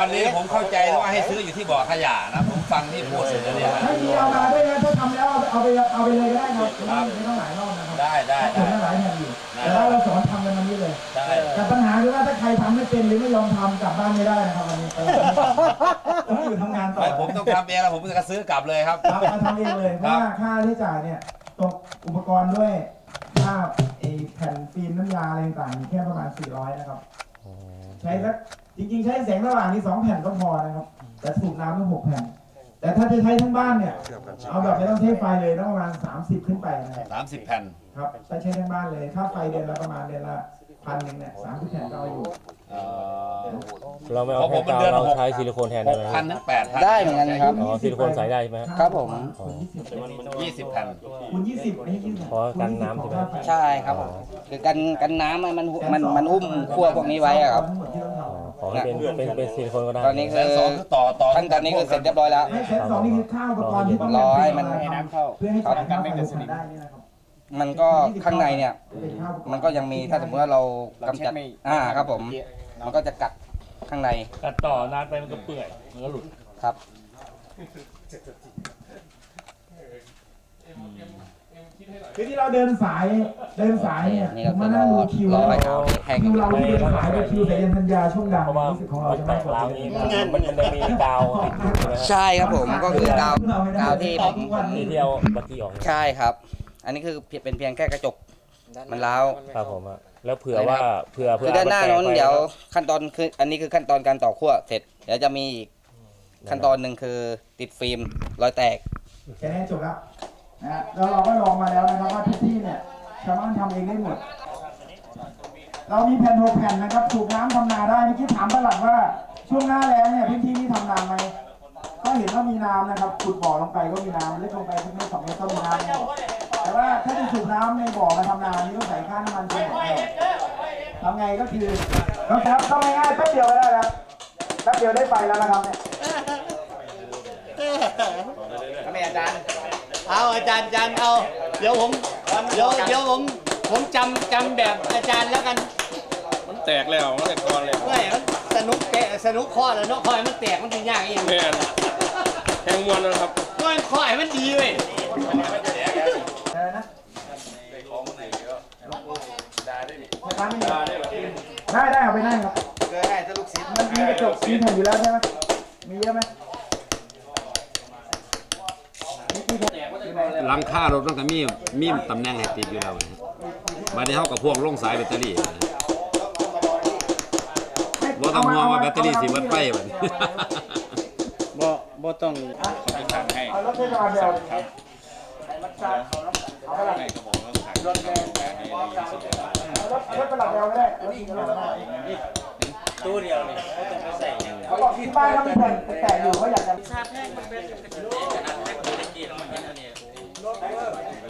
วันนี้ผมเข้าใจว่าให้ซื้ออยู่ที่บ่อขยะนะ ผมฟังที่พูดเสร็จแล้วเนี่ยถ้ามีเอามาด้วยนะถ้าทำแล้วเอาไปเอาไปเลยก็ได้ครับไม่ต้องหลายรอบนะครับได้ได้ได้หลายแผ่นอยู่แต่ว่าเราสอนทำกันวันนี้เลยได้แต่ปัญหาคือว่าถ้าใครทำไม่เป็นหรือไม่ยอมทำกลับบ้านไม่ได้นะครับวันนี้ต้องอยู่ทำงานต่อผมต้องทำเองแล้วผมจะซื้อกลับเลยครับรับมาทำเองเลยเพราะว่าค่าใช้จ่ายเนี่ยตกอุปกรณ์ด้วยค่าไอแผ่นฟิล์มน้ำยาอะไรต่างๆแค่ประมาณ400นะครับ ใช้สักจริงๆ ใช้แสงระหว่างนี้สองแผ่นก็พอนะครับ แต่สูบน้ำต้องหกแผ่น แต่ถ้าจะใช้ทั้งบ้านเนี่ย เอาแบบไม่ต้องใช้ไฟเลยต้องประมาณ30 ขึ้นไปนะครับ 30 แผ่น ครับถ้าใช้ทั้งบ้านเลยค่าไฟเดือนละประมาณเดือนละพันหนึ่งเนี่ยสามสิบแผ่นก็เอาอยู่เอ่อเราไม่เอาเพราะผมแผ่นกาวมันเดือนเราหกใช้ซิลิโคนแทนได้ไหมพันถึงแปดพันได้เหมือนกันครับอ๋อซิลิโคนใส่ได้ใช่ไหมครับผมคูณ20ยี่สิบแผ่นคูณ20อันนี้20เพราะกันน้ำใช่ไหมใช่ครับผมคือกันกันน้ำมันมันมันอุ้มขั้วพวกนี้ไว้อะครับทั้งหมดที่ต้องทอ๋อขอให้เป็นเป็นเป็นซิลิโคนก็ได้ตอนนี้แสคืนอสองคือต่อต่อขั้นตอนนี้คือเสร็จเรียบร้อยแล้วำให้แสนสองนี่คือค่าอุปกรณ์ที่ต้องรอให้มันให้น้ำเข้าเพื่อให้จ่ายค่าไฟลงได้นี่นะครับ มันก็ข้างในเนี่ยเป็นค่าอุปรณ์มันก็ยังมีถ้าสมมติว่าเรากำจัดอ่าครับผม มันก็จะกัดข้างในกัดต่อนานไปมันก็เปื่อยมันก็หลุดครับคือที่เราเดินสายเดินสายเนี่ยนี่ผก็มคือมานั่งดูคิวรอแล้วให้เขาแห้งคิวเราที่เดินสายกับคิวสายันธัญญาช่วงดังเพราะว่ารู้สึกของเรามันจะแตมากกกว่าร้าวนี้มันมันจะมีกาวติดอยู่ใช่ไหมฮะใช่ครับผมก็คือกาวกาวที่ผมที่ที่เอาบัตรกี้ออกใช่ครับ อันนี้คือเป็นเพียงแค่กระจก มันร้าว ครับผมอะแล้วเผื่อว่าเผื่อเผื่คืออด้านหน้าโน้นมัแตกไปเดี๋ยวขั้นตอนคืออันนี้คือขั้นตอนการต่อขั้วเสร็จเดี๋ยวจะมีอีกขั้นตอนหนึ่งคือติดฟิล์มรอยแตก แค่นี้จบแล้วนะฮะแล้วเราก็ลองมาแล้วนะครับว่าทุกที่เนี่ยชาวบ้านทำเองได้หมด เรามีแผ่นหกแผ่นนะครับสูบน้ำทำนาได้เมื่อกี้ถามประหลัดว่าช่วงหน้าแล้งเนี่ยพื้นที่นี้ทำนาไหมก็เห็นว่ามีน้ำนะครับขุดบ่อลงไปก็มีน้ำลึกลงไปสักเมตรสองเมตรก็มีน้ำเนี่ยแต่ ว่าถ้าจะสูบน้ำในบ่อมาทำนานี่ต้องใส่ค่าน้ำมันเพิ่มทำไงก็คือนะครับทำง่ายๆแป๊บเดียวก็ได้แล้วแป๊บเดียวได้ไฟแล้วนะครับเนี่ยเอาอาจารย์อาจารย์เอา เดี๋ยวผมเดี๋ยวเดี๋ยวผมผมจำจำแบบอาจารย์แล้วกัน มันแตกแล้วมันแตกก่อนเลยเมื่อยมันสนุกแกะสนุกข้อแล้วเนาะข้อยมันแตกมันถึงยากเองแม่นแห้งมวนนะครับก็มันข้อยมันดีเว้ย อะไรนะได้ได้เอาไปได้ครับได้ถ้าลูกศิษย์มันมีกระจกมีแผ่นอยู่แล้วใช่ไหมมีเยอะไหมหลังคารถมันก็มีมีตำแหน่งให้ติดอยู่แล้วนะบัดนี้เฮากับพวกลงสายแบตเตอรี่นะบ่ต้องห่วงว่าแบตเตอรี่สิเบิดไฟบัดนี้บ่บ่ต้องเอาร ถเทศบาลเดียวเอารถรถประหลัดเดียวก็ได้รถอีกประหลัดก็ได้ตู้เดียวนี่เขาบอกที่บ้านเขามีแผ่นแต่อยู่เขาอยากจะเอ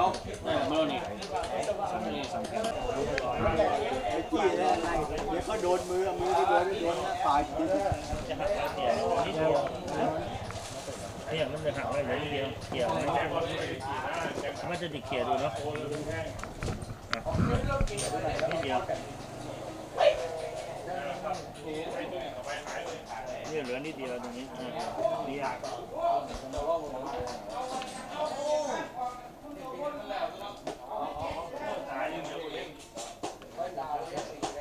าเออมือนี่นี่สำคัญเกี่ยวมันจะหักอะไรนิดเดียวเกี่ยวมันจะดิเกี่ยวดูเนาะนิดเดียวนี่เหลือนิดเดียวตรงนี้ดีอะ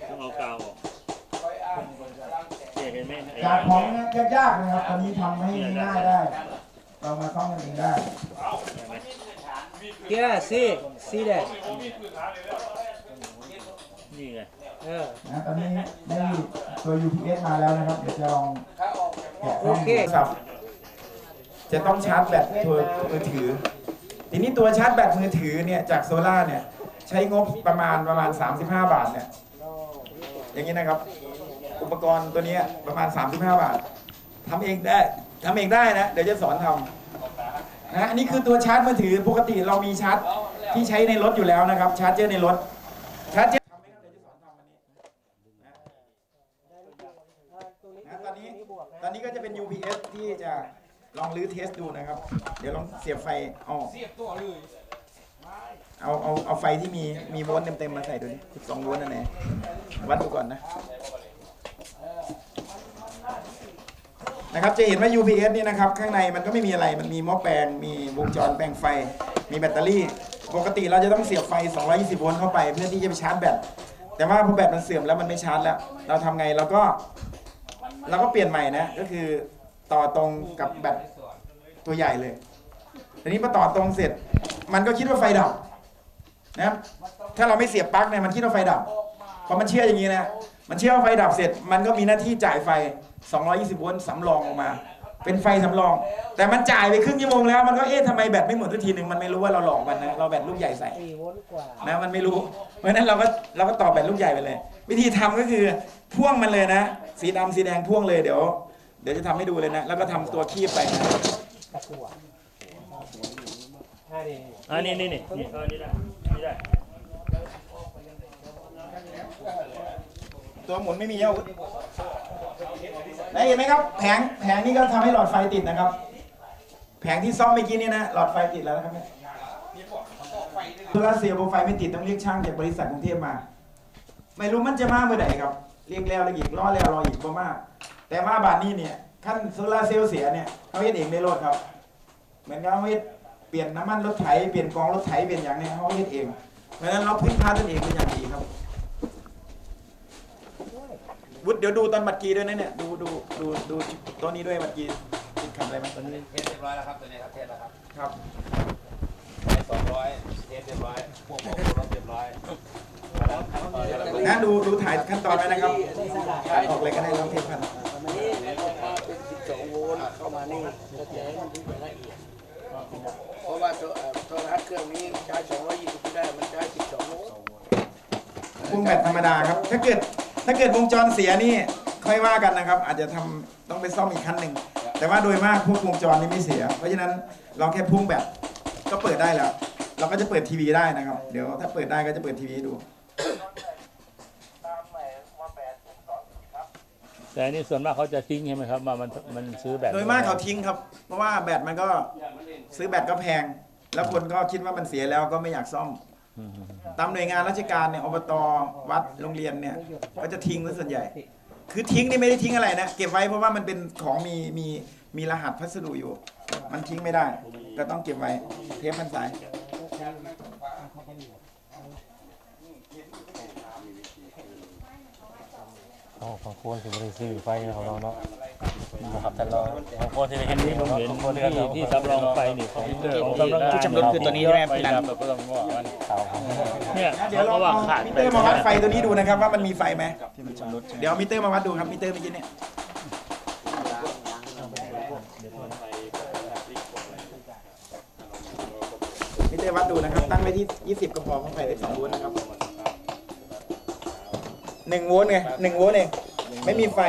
ต้องเอากาวออกเนี่ยเห็น ไหมไอ้จากของยากๆนะครับตอนนี้ทำให้ง่ายได้เรามาซ่อมกันเองได้ Yeah see see that นี่ไงนะตอนนี้ได้ตัว UPS มาแล้วนะครับ เดี๋ยวจะลองแกะกล้องดูครับ จะต้องชาร์จแบตตัวมือถือ ทีนี้ตัวชาร์จแบตมือถือเนี่ยจากโซล่าเนี่ย ใช้งบประมาณประมาณ 35 บาทเนี่ย อย่างนี้นะครับ อุปกรณ์ตัวนี้ประมาณ 35 บาททำเองได้ทำเองได้นะ เดี๋ยวจะสอนทำนะอันนี้คือตัวชาร์จมือถือปกติเรามีชาร์จที่ใช้ในรถอยู่แล้วนะครับ ชาร์จเจอในรถ ชาร์จเจอทำไมครับเดี๋ยวจะสอนทำอันนี้นะตอนนี้ตอนนี้ก็จะเป็น UPS ที่จะลองรื้อเทสดูนะครับ เดี๋ยวลองเสียบไฟออกเสียบตัวเลยเอาเอาเอาไฟที่มีมีโวลต์เต็มๆมาใส่ดูดิ12โวลต์นั่นไหนวัดดูก่อนนะ นะครับจะเห็นว่า UPS นี่นะครับข้างในมันก็ไม่มีอะไรมันมีหม้อแปลงมีวงจรแปลงไฟ มีแบตเตอรี่ ปกติเราจะต้องเสียบไฟ 220 โวลต์เข้าไป เพื่อที่จะไปชาร์จแบตแต่ว่าพอแบตมันเสื่อมแล้วมันไม่ชาร์จแล้ว เราทำไงเราก็เราก็เปลี่ยนใหม่นะก็คือต่อตรงกับแบตตัวใหญ่เลยทีนี้พอต่อตรงเสร็จ มันก็คิดว่าไฟดับนะครับถ้าเราไม่เสียบปลั๊กเนี่ยมันคิดว่าไฟดับพอมันเชื่ออย่างนี้นะมันเชื่อว่าไฟดับเสร็จ มันก็มีหน้าที่จ่ายไฟ 220 โวลต์สำรองออกมา เป็นไฟสำรอง แต่มันจ่ายไปครึ่งชั่วโมงแล้วมันก็เอ๊ะทำไมแบตไม่หมดทุกทีหนึ่งมันไม่รู้ว่าเราหลอกมันนะเราแบตลูกใหญ่ใส่นะมันไม่รู้ เพราะฉะนั้นเราก็เราก็ต่อแบตลูกใหญ่ไปเลย วิธีทำก็คือพ่วงมันเลยนะ สีดำสีแดงพ่วงเลยเดี๋ยว เดี๋ยวจะทำให้ดูเลยนะ แล้วก็ทำตัวคีบไปนะอ่านี่นี่นี่นี่เออนี่ได้นี่ได้ ตัวหมุนไม่มีอาวุธได้เห็นไหมครับ แผงแผงนี้ก็ทำให้หลอดไฟติดนะครับ แผงที่ซ่อมเมื่อกี้นี่นะหลอดไฟติดแล้วนะครับเนี่ยโซลาเซลล์ไฟไม่ติดต้องเรียกช่างจากบริษัทกรุงเทพมา ไม่รู้มันจะมาเมื่อไหร่ครับเรียกแล้วแล้วอีกรอแล้วรออีกบ่มาแต่ว่าบานนี้เนี่ยขั้นโซลาเซลล์เสียเนี่ยเขาเฮ็ดเองได้รถครับ เหมือนกับเขาเฮ็ดเปลี่ยนน้ำมันรถไถเปลี่ยนกองรถไถเปลี่ยนอย่างเนี่ยเขาเฮ็ดเองเพราะฉะนั้นเราพึ่งพาตนเองเป็นอย่างดีครับ วุฒิเดี๋ยวดูตอนบัตรกีด้วยนะเนี่ยดูดูดูดูตัวนี้ด้วยบัตรกีติดขัดอะไรไหมตอนนี้เทสเรียบร้อยแล้วครับตัวนี้ครับเทสแล้วครับครับสองร้อยเทสเรียบร้อยพวกผมรถเรียบร้อยนะดูดูถ่ายขั้นตอนไว้นะครับถ่ายออกเลยก็ได้น้องเทพพันธุ์เพราะว่าโทรเอ่อโทรทัศน์เครื่องนี้ใช้220ไม่ได้มันใช้12โวลต์พ่วงแบตธรรมดาครับถ้าเกิด ถ้าเกิดวงจรเสียนี่ค่อยว่ากันนะครับ อาจจะทำต้องไปซ่อมอีกขั้นหนึ่งแต่ว่าโดยมากพวกวงจรนี่ไม่เสีย เพราะฉะนั้นเราแค่พ่วงแบตก็เปิดได้แล้ว เราก็จะเปิดทีวีได้นะครับ เดี๋ยวถ้าเปิดได้ก็จะเปิดทีวีให้ดูแต่อันนี้ส่วนมากเขาจะทิ้งใช่ไหมครับมามันมันซื้อแบบโดยมากเขาทิ้งครับ เพราะว่าแบตมันก็ซื้อแบตก็แพง แล้วคนก็คิดว่ามันเสียแล้วก็ไม่อยากซ่อมอืม ตามหน่วยงานราชการเนี่ยอบตวัดโรงเรียนเนี่ยก็จะทิ้งซะส่วนใหญ่ คือทิ้งนี่ไม่ได้ทิ้งอะไรนะเก็บไว้เพราะว่ามันเป็นของมีมีมีรหัสพัสดุอยู่ มันทิ้งไม่ได้ ก็ต้องเก็บไว้เทปพันสาย อ๋อของคนที่บริซื้อไฟของเราเนาะนะครับท่านรองของคนที่ได้เห็นนนี้ผมเห็นของโคนที่ที่ที่สำรองไฟนี่ของของสำรองที่ชำรุดคือตัวนี้ใช่ไหมพี่นันแบบต้องว่ามันเนี่ยเดี๋ยวเขาเราก็ว่าเอาขาดมิเตอร์มาวัดไฟตัวนี้ดูนะครับว่ามันมีไฟไหมเดี๋ยวมิเตอร์มาวัดดูครับมิเตอร์เมื่อกี้เนี่ยมิเตอร์วัดดูนะครับตั้งไว้ที่ 20ก็พอเพราะไฟได้2โวลต์นะครับ 1โวลต์ไง1โวลต์เองไม่มีไฟ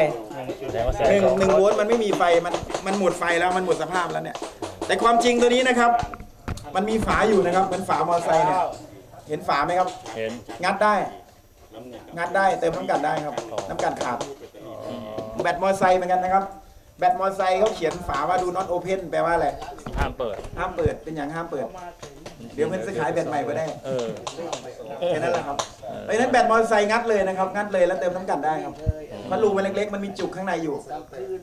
แสดงว่าแสงหนึ่งสองหนึ่งโวลต์มันไม่มีไฟมันมันหมดไฟแล้วมันหมดสภาพแล้วเนี่ย แต่ความจริงตัวนี้นะครับ มันมีฝาอยู่นะครับเป็นฝามอเตอร์ไซค์เนี่ยเห็นฝาไหมครับ เห็น งัดได้ งัดได้เติมน้ำกัดได้ครับ น้ำกัดขาดแบตมอเตอร์ไซค์เหมือนกันนะครับ แบตมอเตอร์ไซค์เขาเขียนฝาว่าดู not open แปลว่าอะไร ห้ามเปิด ห้ามเปิด เป็นอย่างห้ามเปิด เดี๋ยวเพิ่นจะขายแบตใหม่ไปได้เออแค่นั้นแหละครับเพราะฉะนั้นแบตมอเตอร์ไซค์งัดเลยนะครับ งัดเลยแล้วเติมน้ำกัดได้ครับเพราะรูมันเล็กๆ มันมีจุกข้างในอยู่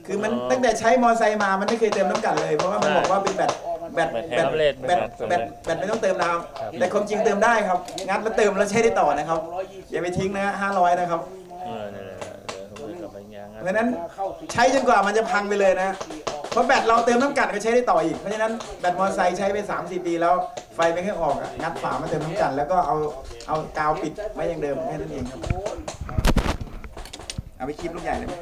คือมันตั้งแต่ใช้มอเตอร์ไซค์มา มันไม่เคยเติมน้ำกัดเลย เพราะว่ามันบอกว่าเป็นแบตแบตแบตแบตแบตแบตไม่ต้องเติมน้ำแต่ความจริงเติมได้ครับ งัดแล้วเติมแล้วใช้ได้ต่อนะครับ อย่าไปทิ้งนะห้าร้อยนะครับเออเนี่ยเนี่ยเดี๋ยวผมจะไปย่างเพราะฉะนั้นใช้จนกว่ามันจะพังไปเลยนะ เพราะแบตเราเติมน้ำกัดก็ใช้ได้ต่ออีก เพราะฉะนั้นแบตมอเตอร์ไซค์ใช้ไป3 4ปีแล้วไฟไม่ค่อยออกอะงัดฝามาเติมน้ำกัดแล้วก็เอาเอากาวปิดไว้อย่างเดิมแค่นั้นเองครับ เอาไปคลิปลูกใหญ่เลยไหม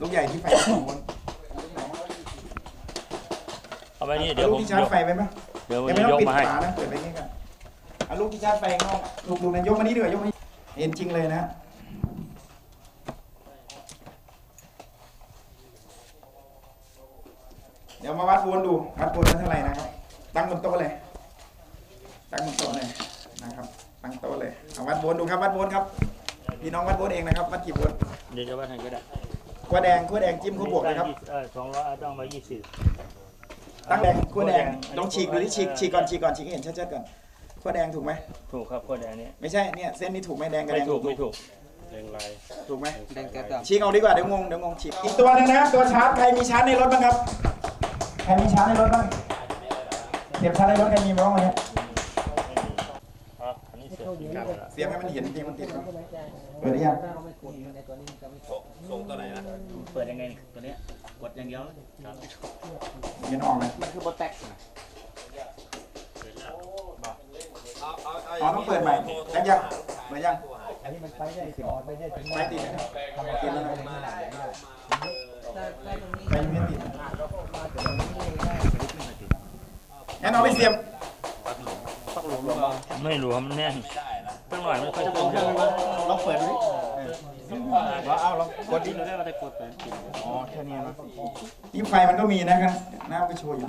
ลูกใหญ่ที่ไฟสองโวลต์เอาไปนี่เอาเดี๋ยวลูผกมที่ชาร์จไฟไปไหมเดี๋ยวผมยังไม่จะต้อยงกปิดมาให้ ฝานะเปิดไปแค่กันเอาลูกที่ชาร์จไฟข้างนอกลูกดูนั้นยกมานี่ดีกว่ายกมานี่เห็นจริงเลยนะ ดี๋ยวมาวัดโวลต์ดู วัดโวลต์นั้นเท่าไหร่นะครับ ตั้งบนโต๊ะเลย ตั้งบนโต๊ะเลยนะครับ ตั้งโต๊ะเลยเอาวัดโวลต์ดูครับ วัดโวลต์ครับ พี่น้องวัดโวลต์เองนะครับ วัดกี่โวลต์เดี๋ยวจะว่าให้ก็ได้ขั้วแดงขั้วแดงจิ้มขั้วบวกเลยครับเออสองร้อยต้องมายี่สิบตั้งแดงขั้วแดงลองฉีกดูที่ฉีกฉีกก่อนฉีกก่อนฉีกให้เห็นชัดๆก่อนขั้วแดงถูกไหมถูกครับข้อแดงนี้ไม่ใช่เนี่ยเส้นนี้ถูกไหมแดงกับไม่แดงถูกไม่ถูกถูกไหมแดงแก๊สดำฉีกเอาดีกว่าเดี๋ยวงงเดี๋ยวงงฉีกอีกตัวหนึงนะครับตัวชาร์จใครมีชาร์จในรถบ้างครับ ใครมีชาร์จในรถบ้างเสียบชาร์จในรถใครมีบ้างไหมเนี่ยอะอันนี้เสียบจริงครับเสียบให้มันเห็นจริงมันติดก่อนเปิดหรือยังส่งตัวไหนนะเปิดยังไงนี่ตัวเนี้ยกดอย่างเดียวเห็นออกเลยมันคือโบแตกอ๋อต้องเปิดใหม่ยังยังเปิดยังอันนี้มันไปได้ขึ้นไปได้ไปติดนะครับติดแล้วนะไปไม่ติดงั้ นเอาไปเสียบไม่รวมแน่นตั้งหน่อยไม่ค่อยตรงลองเปิดดูว่าเอาลองกดดิได้มาได้กดไปอ๋อแค่นี้นะนี่ไฟมันก็มีนะครับหน้าก็โชว์อยู่